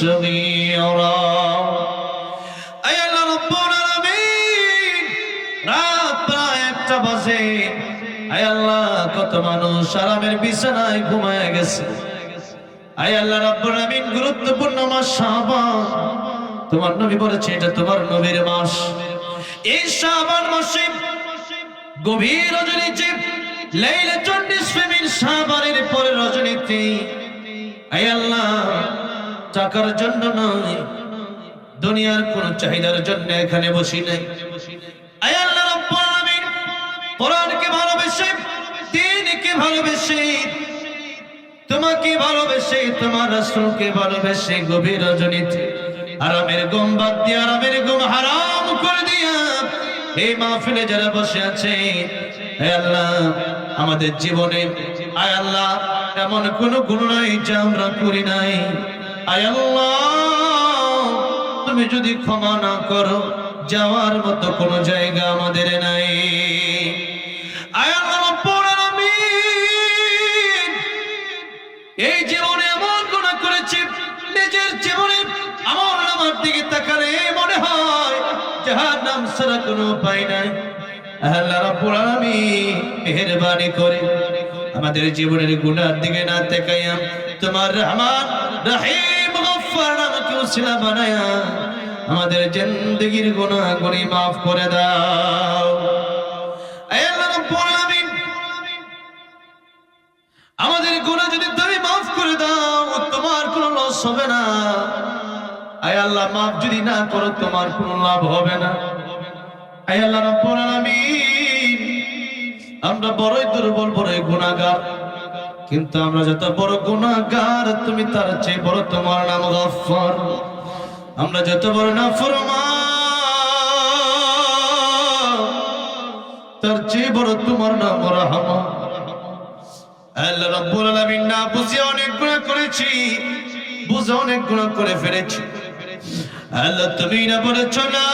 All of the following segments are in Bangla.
صغيرا أي الله رب العالمين রাত প্রায় একটা বাজে আয় আল্লাহ কত মানুষ আরামের বিছানায় ঘুমায় গেছে আয় আল্লাহ রাব্বুল আমিন গুরুত্বপূর্ণ মাস শাবান তোমার নবী বলেছে এটা তোমার নবীর মাস এই শাবান মাসে গভীর রজনীতে লাইলাতুন নিসফে মিন শাবানের পরে রজনীতে আয় আল্লাহ টাকার জন্য নয়। দুনিয়ার কোন চাহিদার জন্য এখানে বসি নাই। ভালোবেসে ভালোবেসে, তোমাকে ভালোবেসে, তোমার ভালোবেসে গভীর বাদ করে যারা বসে আছে আমাদের জীবনে, আয় আল্লাহ, এমন কোন গুণ নাই যা আমরা করি নাই। আল্লাহ, তুমি যদি ক্ষমা না করো, যাওয়ার মতো কোনো জায়গা আমাদের নাই। এই জীবনে এমন গুণা করেছি, নিজের জীবনে আমার আমার দিকে তাকালে মনে হয় যাহার নাম ছাড়া কোনো উপায় নাই। আল্লাহ রাব্বুল আলামিন, মেহেরবানি করে আমাদের জীবনের গুণার দিকে না তাকাইয়া তোমার রহমান, রহিম আমাদের জিন্দেগীর গুনাহ গুনি মাফ করে দাও। আমাদের গুনাহ যদি তুমি মাফ করে দাও, তোমার কোনো লস হবে না। আয় আল্লাহ যদি না করো, তোমার কোনো লাভ হবে না। আমরা বড়ই দুর্বল, বড়ই গুনাহগার কিন্তু আমরা যত বড় গুনাহগার, তুমি তার চেয়ে বড় তোমার নাম গফফার আমরা যত বড় না তার চেয়ে বড় তোমার নাম রহমান। আল্লাহ রাব্বুল আলামিন না বুঝে অনেক গুনাহ করেছি, বুঝে অনেক গুনাহ করে ফেলেছি। আল্লাহ তুমি না বলেছ না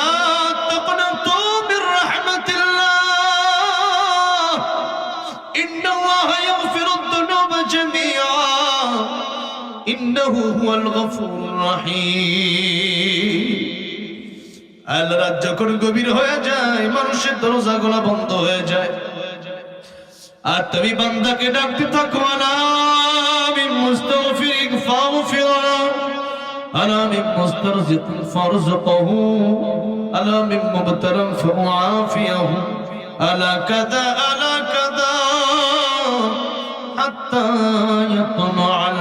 গফুরুর রাহিম। আল্লাহ রাত যখন গভীর হয়ে যায়, মানুষের দরজাগুলো বন্ধ হয়ে যায়। আর তুমি বান্দাকে ডাকতে থাকো না আমি মুস্তাগফিরিক ফাগফিরনা আনা মিন মুস্তারজিক ফারজুকহু আলা মিন মুবতারাম ফাআফিয়াহু আলা কাদা আলা কাদা হাত্তা ইয়াতলা আল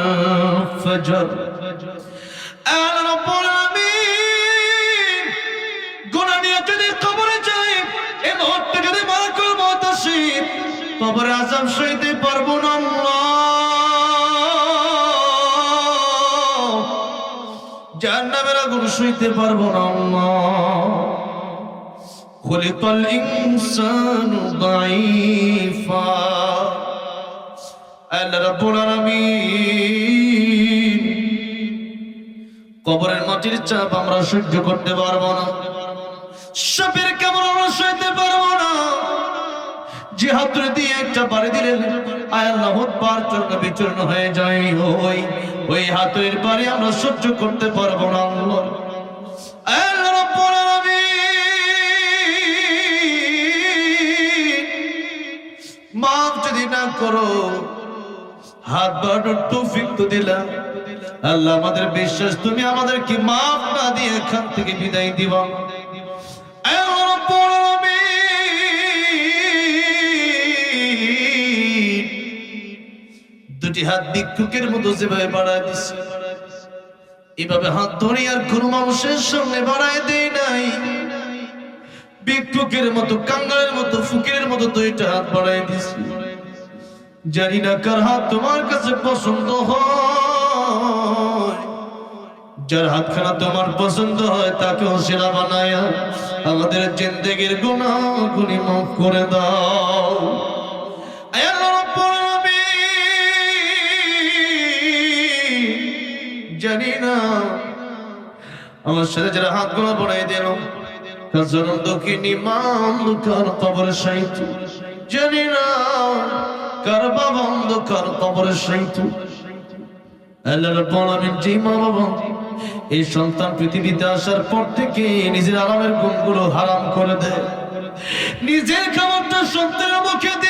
আসে কবরে সইতে পারব না আল্লাহ। জাহান্নামের আগুন সইতে পারব না আল্লাহ। রাব্বুল আলামিন। কবরের মাটির চাপ আমরা সহ্য করতে পারব না। সাপের কেমন আমরা সইতে পারব না হাতুড়ে দিয়ে একটা বাড়ি দিলেন, আয় আল্লাহ বার চূর্ণ বিচূর্ণ হয়ে যায়। ওই ওই হাতুড়ির বাড়ি আমরা সহ্য করতে পারব না মাফ যদি না করো, হাত বাড়ানোর দিলাম। আল্লাহ আমাদের বিশ্বাস, তুমি আমাদেরকে মাফ না দিয়ে এখান থেকে বিদায় দিবা। হাত ভিক্ষুকের মতো যেভাবে বাড়ায় দিছে, এভাবে হাত ধরে আর কোন মানুষের সামনে বাড়ায় দেয় নাই। ভিক্ষুকের মতো, কাঙ্গালের মতো ফুকের মতো দুইটা হাত বাড়ায় দিছে। জানি না কার হাত তোমার কাছে পছন্দ হয়। যার হাতখানা তোমার পছন্দ হয় তাকে শিলা বানায়া আমাদের জিন্দেগির গুণা গুনি মাফ করে দাও। জানি না। আমার সাথে যারা হাত গোলা বড়াই দিল এই সন্তান পৃথিবীতে আসার পর থেকে নিজের আরামের গুণগুলো হারাম করে দেয়। নিজের খাবারটা সন্তানের মুখে দেয়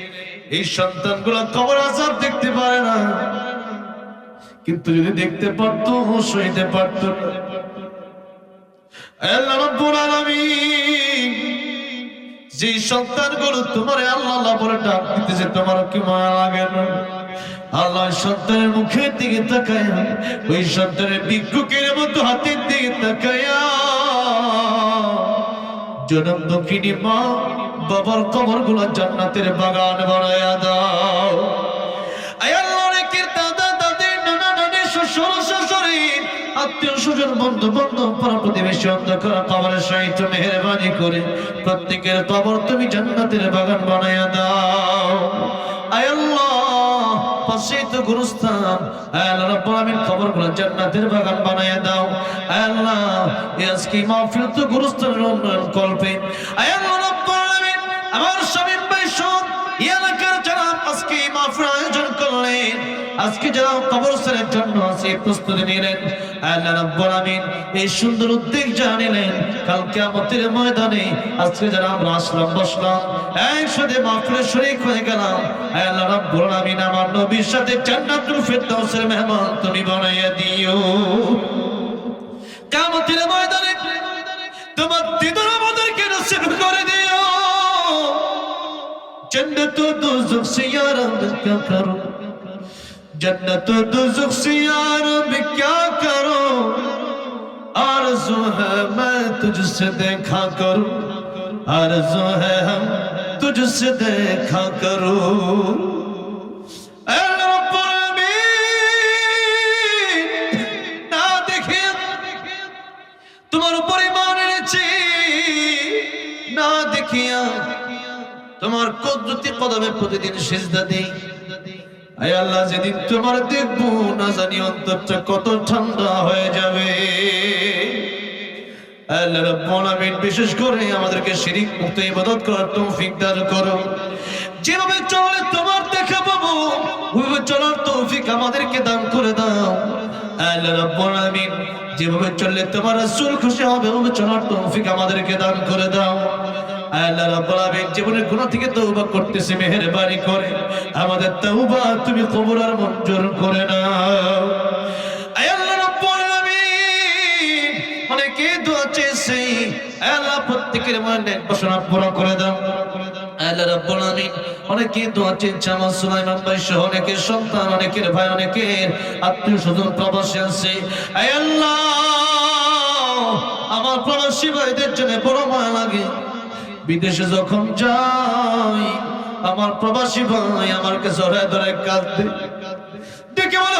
এই সন্তানগুলো কবর আজাব দেখতে পারে না। কিন্তু যদি দেখতে পারতো সইতে পারতো। যে সন্তানগুলো তোমার আল্লাহ বলে ডাক তোমার কি মায়া লাগে না। আল্লাহ সন্তানের মুখের দিকে তাকায়া, ওই সন্তানের ভিক্ষুকের মতো হাতের দিকে তাকায়া জনম দক্ষিণী মা বাবার কবরগুলো জান্নাতের বাগান বানায়া দাও। আত্মীয় বন্ধু প্রতিবেশী কবরের করে প্রত্যেকের কবর তুমি জান্নাতের বাগান বানায়া দাও। আয় তো গুরুস্থান। আল্লাহ রাব্বুল আমিন কবরগুলো জান্নাতের বাগান বানায় দাও। আল্লাহ আজকে এই মাহফিল তো গুরুস্থানের উন্নয়ন কল্পে। আল্লাহ রাব্বুল আমিন আমার স্বামী আজকে মাহফিল আয়োজন করলেন। আজকে যারা কবরস্থানের জন্য আছে প্রস্তুতি নিলেন। আল্লাহ রাব্বুল আলামিন এই সুন্দর উদ্যোগ জানিলেন কাল কিয়ামতের ময়দানে আজকে যারা আমরা আসলাম, বসলাম, একসাথে মাহফিলে শরীক হয়ে গেলাম। আল্লাহ রাব্বুল আলামিন আমার নবীর সাথে জান্নাতুল ফিরদাউসের মেহমান তুমি বানাইয়া দিও। কিয়ামতের ময়দানে তোমার দিদার আমাদেরকে নসিব করে দিও। جنت و دوزخ سے یارب کیا کرو؟ جنت و دوزخ سے یارب کیا کرو؟ عرضو ہے میں تجھ سے دیکھا کرو عرضو ہے ہم تجھ سے دیکھا کروں۔ তোমার উপরে মনে না দেখিয়া তোমার কদরতি কদমে প্রতিদিন সেজদা দেই। আয় আল্লাহ, যেদিন তোমার দেখব না জানি অন্তরটা কত ঠান্ডা হয়ে যাবে। বিশেষ করে আমাদেরকে শিরিক মুক্ত ইবাদত করার তৌফিক দান করো। যেভাবে চলে তোমার দেখা পাবো, ওইভাবে চলার তৌফিক আমাদেরকে দান করে দাও। আল্লাহ রাব্বুল আলামিন, যেভাবে চললে তোমার রাসূল খুশি হবে ওইভাবে চলার তৌফিক আমাদেরকে দান করে দাও। আল্লাহ রাব্বুল আলামিন জীবনের গুনাহ থেকে তওবা করতেছে, মেহেরবানি করে। আমাদের তওবা তুমি কবুল আর মঞ্জুর করে নাও। আল্লাহ রাব্বুল আলামিন, অনেকে দোয়া চেয়েছে আল্লাহ প্রত্যেকের মনে বাসনা পুরো করে দাও। আল্লাহ রাব্বুল আলামিন, অনেকে দোয়া চেয়েছে আমার সুলাইমান ভাই সহ, অনেকের সন্তান, অনেকের ভাই, অনেকের আত্মীয় স্বজন প্রবাসী আছে। আল্লাহ, আমার প্রবাসী ভাইদের জন্য বড় মায়া লাগে। বিদেশে যখন যাই, আমার প্রবাসী ভাই আমার কাছে ধরে কাঁদতে ডেকে বলে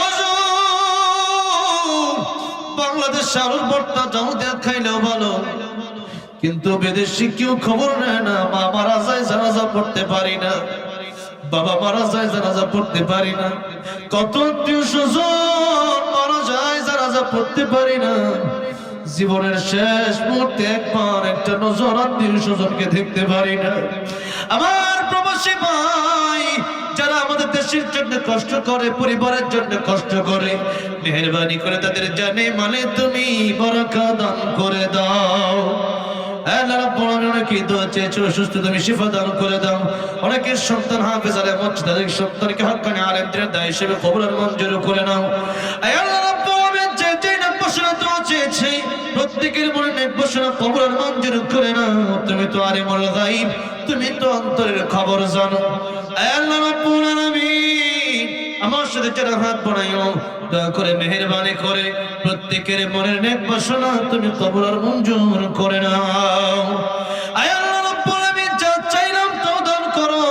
বাংলাদেশ শাহরুর বর্তা যাও খাইলেও ভালো। কিন্তু বিদেশি কেউ খবর নেয় না, মা মারা যায়, জানাজা পড়তে পারি না। বাবা মারা যায়, জানাজা পড়তে পারি না। কত আত্মীয় স্বজন মারা যায়, জানাজা পড়তে পারি না। জীবনের শেষ মুহূর্তে একবার একটা নজর আত্মীয় স্বজনকে দেখতে পারি না। আমার প্রবাসী ভাই, যারা আমাদের দেশের জন্য কষ্ট করে, পরিবারের জন্য কষ্ট করে, মেহরবানি করে তাদের জানে মানে তুমি বরকা দান করে দাও। চেয়েছে সুস্থ সন্তান হাফেজ আলে সন্তানকে হক্কানি আলেমদের দায় হিসেবে কবুল আর মঞ্জুর করে নাও। আল্লাহ বসনা তো চেয়েছে। প্রত্যেকের মনে মঞ্জুর করে না, তুমি তো আরে গাইব তুমি তো অন্তরের খবর জানো। আল্লাহ আলামিন, আমার সাথে যারা হাত বানাইও, দয়া করে মেহেরবানি করে, প্রত্যেকের মনের নেক বাসনা তুমি কবরার মঞ্জুর করে নাও। আয় যা চাইলাম তাও দান করো,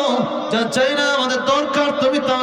যা চাই না আমাদের দরকার তুমি তাও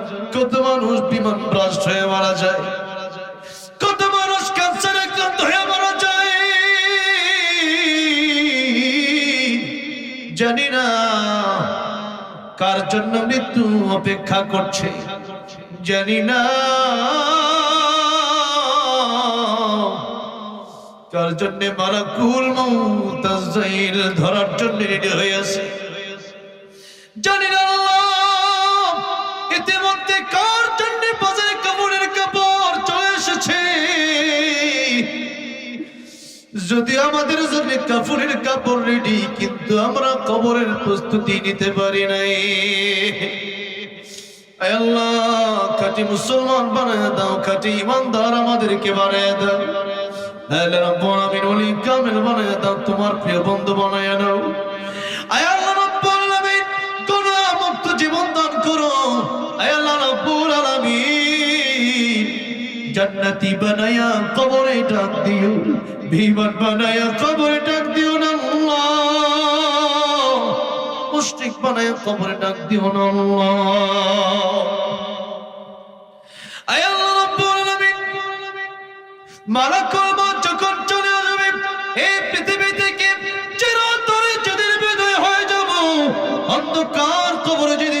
কত মানুষ বিমান ব্লাস্ট হয়ে মারা যায়। কত মানুষ ক্যান্সার আক্রান্ত হয়ে মারা যায়। জানি না কার জন্য মৃত্যু অপেক্ষা করছে। জানি না কার জন্য মারা কুল মৌতাজাইল ধরার জন্য রেডি হয়ে আছে। জানি না ইতিমধ্যে যদি আমাদের জন্য কাপড়ের কাপড় রেডি কিন্তু আমরা কবরের প্রস্তুতি নিতে পারি নাই। আল্লাহ, খাঁটি মুসলমান বানায় দাও, খাটি ইমানদার আমাদেরকে বানায় দাও। আল্লাহ রাব্বুল কামের ওলি কামেল বানায় দাও, তোমার প্রিয় বন্ধু বানায় নাও। জান্নাতি বানায়া কবরে ডাক দিও, বিমান বানায়া কবরে ডাক দিও না আল্লাহ। মুশরিক বানায়া কবরে ডাক দিও না আল্লাহ। মালাকুল যখন চলে আসবে, এই পৃথিবী থেকে যেদিন বিদায় হয়ে যাব, অন্ধকার কবরে যাব